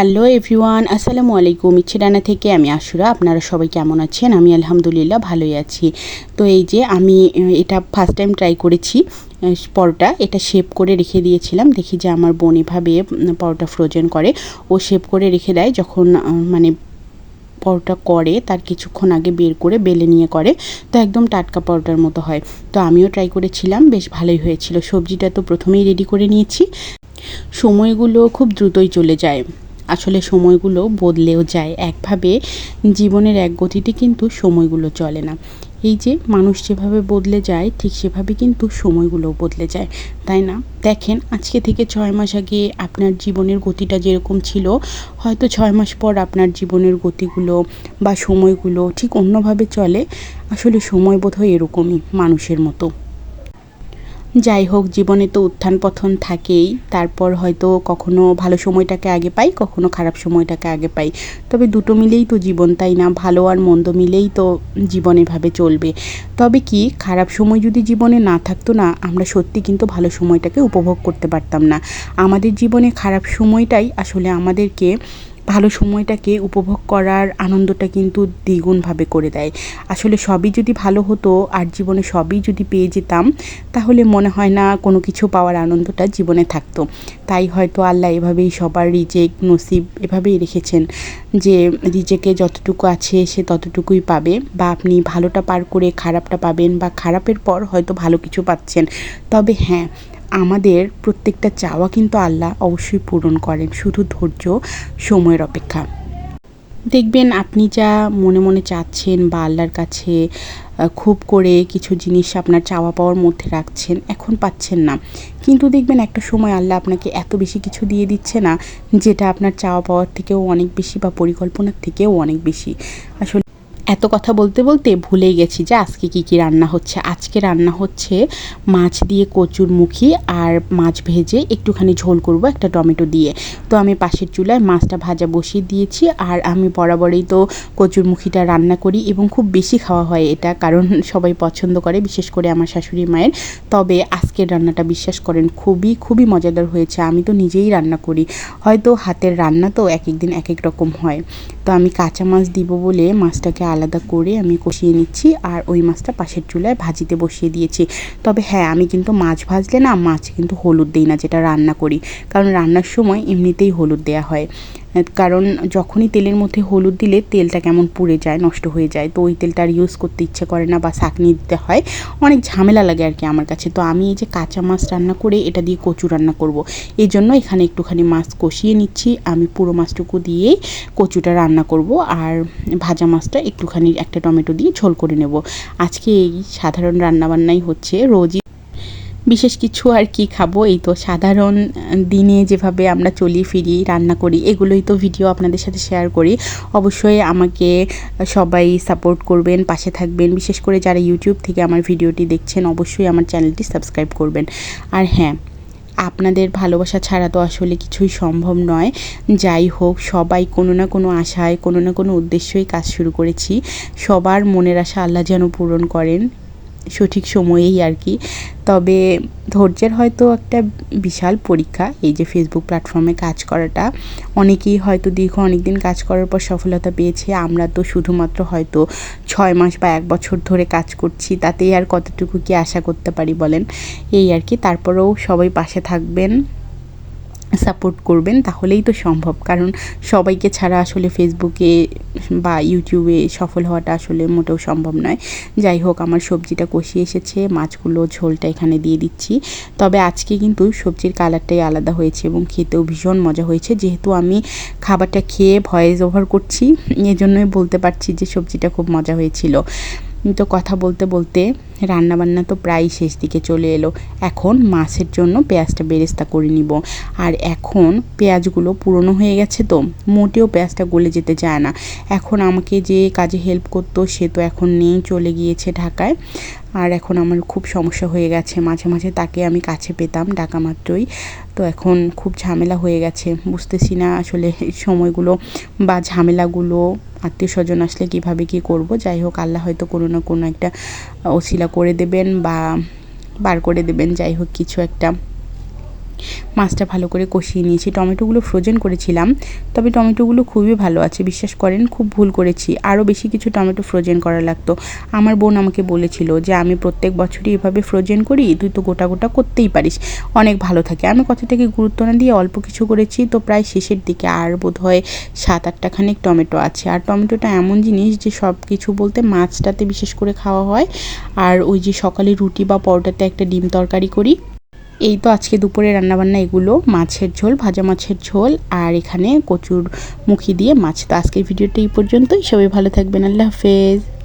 Hello everyone, আসসালামু আলাইকুম। ইচ্ছেডানা থেকে আমি আশুরা। আপনারা সবাই কেমন আছেন? আমি আলহামদুলিল্লাহ ভালোই আছি। তো এই যে আমি, এটা ফার্স্ট টাইম ট্রাই করেছি পরোটা। এটা শেপ করে রেখে দিয়েছিলাম। দেখি যে আমার বোন এভাবে পরোটা ফ্রোজেন করে। ও শেপ করে রেখে দেয়। যখন মানে পরোটা করে, তার কিছুক্ষণ আগে বের করে বেলে নিয়ে করে। তো একদম টাটকা পরোটার মতো হয়। তো আমিও ট্রাই করেছিলাম। বেশ ভালোই হয়েছিল। সবজিটা তো প্রথমেই রেডি করে নিয়েছি। সময়গুলো খুব দ্রুতই চলে যায়। আসলে সময়গুলো বদলেও যায়। একভাবে জীবনের এক গতিতে কিন্তু সময়গুলো চলে না। এই যে মানুষ যেভাবে বদলে যায়, ঠিক সেভাবে কিন্তু সময়গুলোও বদলে যায়, তাই না? দেখেন, আজকে থেকে ছয় মাস আগে আপনার জীবনের গতিটা যেরকম ছিল, হয়তো ছয় মাস পর আপনার জীবনের গতিগুলো বা সময়গুলো ঠিক অন্যভাবে চলে। আসলে সময় বোধহয় এরকমই মানুষের মতো। যাই হোক, জীবনে তো উত্থান পথন থাকেই। তারপর হয়তো কখনো ভালো সময়টাকে আগে পাই, কখনো খারাপ সময়টাকে আগে পাই। তবে দুটো মিলেই তো জীবন, তাই না? ভালো আর মন্দ মিলেই তো জীবন এভাবে চলবে। তবে কি, খারাপ সময় যদি জীবনে না থাকতো না, আমরা সত্যি কিন্তু ভালো সময়টাকে উপভোগ করতে পারতাম না। আমাদের জীবনে খারাপ সময়টাই আসলে আমাদেরকে ভালো সময়টাকে উপভোগ করার আনন্দটা কিন্তু দ্বিগুণভাবে করে দেয়। আসলে সবই যদি ভালো হতো, আর জীবনে সবই যদি পেয়ে যেতাম, তাহলে মনে হয় না কোনো কিছু পাওয়ার আনন্দটা জীবনে থাকতো। তাই হয়তো আল্লাহ এভাবেই সবার রিজেক নসিব এভাবেই রেখেছেন যে, রিজেকে যতটুকু আছে সে ততটুকুই পাবে বা আপনি ভালোটা পার করে খারাপটা পাবেন বা খারাপের পর হয়তো ভালো কিছু পাচ্ছেন। তবে হ্যাঁ আমাদের প্রত্যেকটা চাওয়া কিন্তু আল্লাহ অবশ্যই পূরণ করেন, শুধু ধৈর্য, সময়ের অপেক্ষা। দেখবেন আপনি যা মনে মনে চাচ্ছেন বা আল্লাহর কাছে খুব করে কিছু জিনিস আপনার চাওয়া পাওয়ার মধ্যে রাখছেন, এখন পাচ্ছেন না। কিন্তু দেখবেন একটা সময় আল্লাহ আপনাকে এত বেশি কিছু দিয়ে দিচ্ছে না, যেটা আপনার চাওয়া পাওয়ার থেকেও অনেক বেশি বা পরিকল্পনার থেকেও অনেক বেশি। আসলে এত কথা বলতে বলতে ভুলেই গেছি যে আজকে কি কি রান্না হচ্ছে। আজকে রান্না হচ্ছে মাছ দিয়ে কচুর মুখি আর মাছ ভেজে একটুখানি ঝোল করব একটা টমেটো দিয়ে। তো আমি পাশের চুলায় মাছটা ভাজা বসিয়ে দিয়েছি আর আমি বরাবরই তো কচুর মুখিটা রান্না করি এবং খুব বেশি খাওয়া হয় এটা কারণ সবাই পছন্দ করে, বিশেষ করে আমার শাশুড়ি মায়ের। তবে আজকের রান্নাটা বিশ্বাস করেন, খুবই খুবই মজাদার হয়েছে। আমি তো নিজেই রান্না করি। হয়তো হাতের রান্না তো এক এক দিন এক এক রকম হয়। তো আমি কাঁচা মাছ দিব বলে মাছটাকে আলাদা করে আমি কষিয়ে নিচ্ছি আর ওই মাছটা পাশের চুলায় ভাজিতে বসিয়ে দিয়েছি। তবে হ্যাঁ আমি কিন্তু মাছ ভাজলে না, মাছ কিন্তু হলুদ দিই না যেটা রান্না করি। কারণ রান্নার সময় এমনিতেই হলুদ দেওয়া হয়। কারণ যখনই তেলের মধ্যে হলুদ দিলে তেলটা কেমন পুড়ে যায়, নষ্ট হয়ে যায়। তো ওই তেলটা আর ইউজ করতে ইচ্ছে করে না বা শাকনি দিতে হয়। অনেক ঝামেলা লাগে আর কি আমার কাছে। তো আমি এই যে কাঁচা মাছ রান্না করে এটা দিয়ে কচু রান্না করব। এই জন্য এখানে একটুখানি মাছ কষিয়ে নিচ্ছি। আমি পুরো মাছটুকু দিয়েই কচুটা রান্না করব আর ভাজা মাছটা একটুখানি একটা টমেটো দিয়ে ঝোল করে নেব। আজকে এই সাধারণ রান্নাবান্নাই হচ্ছে। রোজই বিশেষ কিছু আর কি খাব? এই তো সাধারণ দিনে যেভাবে আমরা চলি, ফিরি, রান্না করি, এগুলোই তো ভিডিও আপনাদের সাথে শেয়ার করি। অবশ্যই আমাকে সবাই সাপোর্ট করবেন, পাশে থাকবেন। বিশেষ করে যারা ইউটিউব থেকে আমার ভিডিওটি দেখছেন, অবশ্যই আমার চ্যানেলটি সাবস্ক্রাইব করবেন। আর হ্যাঁ আপনাদের ভালোবাসা ছাড়া তো আসলে কিছুই সম্ভব নয়। যাই হোক, সবাই কোনো না কোনো আশায়, কোনো না কোনো উদ্দেশ্যই কাজ শুরু করেছি। সবার মনের আশা আল্লাহ যেন পূরণ করেন। সঠিক সময়েই আর কি। তবে ধৈর্যের হয়তো একটা বিশাল পরীক্ষা এই যে ফেসবুক প্ল্যাটফর্মে কাজ করাটা। অনেকেই হয়তো দীর্ঘ অনেক দিন কাজ করার পর সফলতা পেয়েছে। আমরা তো শুধুমাত্র হয়তো ছয় মাস বা এক বছর ধরে কাজ করছি, তাতেই আর কতটুকু কি আশা করতে পারি বলেন? এই আর কি। তারপরেও সবাই পাশে থাকবেন। সাপোর্ট করবেন, তাহলেই তো সম্ভব। কারণ সবাইকে ছাড়া আসলে ফেসবুকে বা ইউটিউবে সফল হওয়াটা আসলে মোটেও সম্ভব নয়। যাই হোক, আমার সবজিটা কষিয়ে এসেছে, মাছগুলো ঝোলটা এখানে দিয়ে দিচ্ছি। তবে আজকে কিন্তু সবজির কালারটাই আলাদা হয়েছে এবং খেতেও ভীষণ মজা হয়েছে। যেহেতু আমি খাবারটা খেয়ে ভয়েস ওভার করছি, এজন্যই বলতে পারছি যে সবজিটা খুব মজা হয়েছিল। তো কথা বলতে বলতে রান্নাবান্না তো প্রায় শেষ দিকে চলে এলো। এখন মাছের জন্য পেঁয়াজটা বেরেস্তা করে নিব। আর এখন পেঁয়াজগুলো পুরনো হয়ে গেছে তো, মোটেও পেঁয়াজটা গলে যেতে চায় না। এখন আমাকে যে কাজে হেল্প করতো সে তো এখন নেই, চলে গিয়েছে ঢাকায়। আর এখন আমার খুব সমস্যা হয়ে গেছে। মাঝে মাঝে তাকে আমি কাছে পেতাম ডাকা মাত্রই। তো এখন খুব ঝামেলা হয়ে গেছে। বুঝতেছি না আসলে সময়গুলো বা ঝামেলাগুলো আত্মীয় স্বজন আসলে কীভাবে কী করব। যাই হোক, আল্লাহ হয়তো কোনো না কোনো একটা ওসিলা করে দেবেন বা বার করে দেবেন যাই হোক কিছু একটা। মাছটা ভালো করে কষিয়ে নিয়েছি। টমেটোগুলো ফ্রোজেন করেছিলাম, তবে টমেটোগুলো খুবই ভালো আছে, বিশ্বাস করেন, খুব ভুল করেছি। আরও বেশি কিছু টমেটো ফ্রোজেন করা লাগতো। আমার বোন আমাকে বলেছিল যে, আমি প্রত্যেক বছরই এভাবে ফ্রোজেন করি, তুই তো গোটা গোটা করতেই পারিস। অনেক ভালো থাকে। আমি কথাটাকে গুরুত্ব না দিয়ে অল্প কিছু করেছি, তো প্রায় শেষের দিকে আর বোধ হয় সাত আটটা খানিক টমেটো আছে। আর টমেটোটা এমন জিনিস যে সব কিছু বলতে মাছটাতে বিশেষ করে খাওয়া হয়। আর ওই যে সকালে রুটি বা পরোটাতে একটা ডিম তরকারি করি এই তো আজকে দুপুরে রান্নাবান্না এগুলো, মাছের ঝোল, ভাজা মাছের ঝোল, আর এখানে কচুর মুখি দিয়ে মাছ। তো আজকের ভিডিওটা এই পর্যন্তই। সবাই ভালো থাকবেন। আল্লাহ হাফেজ।